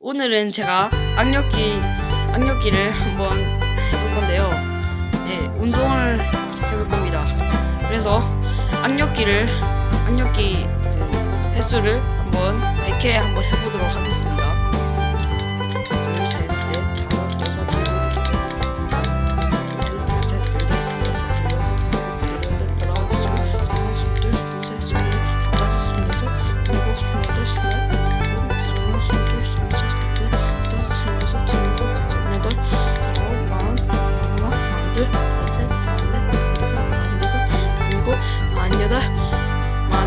오늘은 제가 악력기 악력기를 한번 해볼 건데요. 예, 운동을 해볼 겁니다. 그래서 악력기를 악력기 그 횟수를 한번 100회 한번 해보도록 하겠습니다.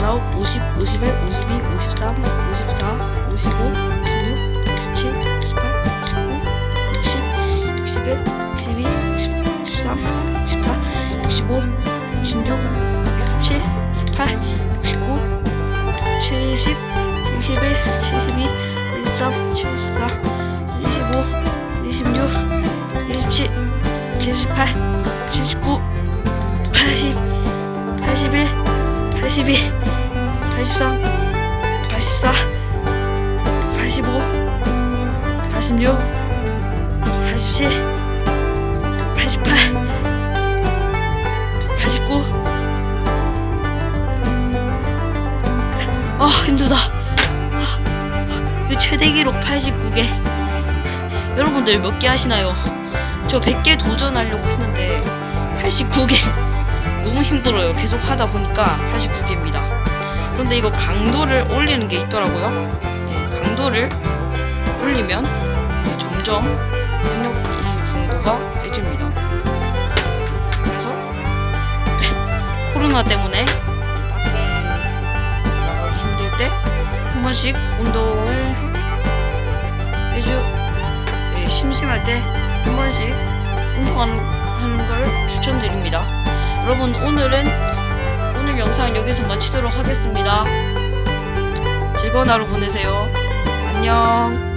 59, 50, 51, 52, 53, 54, 55, 56, 57, 58, 59, 60, 61, 62, 63, 64, 65, 66, 67, 68, 69, 70, 71, 72, 73, 74, 75, 26, 27, 78, 79, 80, 81, 82 십, 육십일, 육십이, 육십- 육십삼, 육십사, 육십오, 육십육, 육십칠, 육십팔, 육십구, 칠십, 칠십일, 칠십이, 칠십삼, 칠십사, 칠십오, 칠십육, 칠십칠, 칠십팔, 칠십구, 팔십, 팔십일, 팔십이, 팔십삼, 팔십사, 팔십오, 팔십육, 팔십칠, 팔십팔, 팔십구. 아 힘들다. 최대 기록 89개. 여러분들 몇 개 하시나요? 저 100개 도전하려고 했는데 89개. 너무 힘들어요. 계속 하다 보니까 89개입니다. 그런데 이거 강도를 올리는 게 있더라고요. 예, 강도를 올리면 예, 점점 능력 이 강도가 세집니다. 그래서 코로나 때문에 나가기 힘들 때 한 번씩 운동을 해주 예, 심심할 때 한 번씩 운동하는 하는 걸 추천드립니다. 여러분 오늘은 영상 여기서 마치도록 하겠습니다. 즐거운 하루 보내세요. 안녕.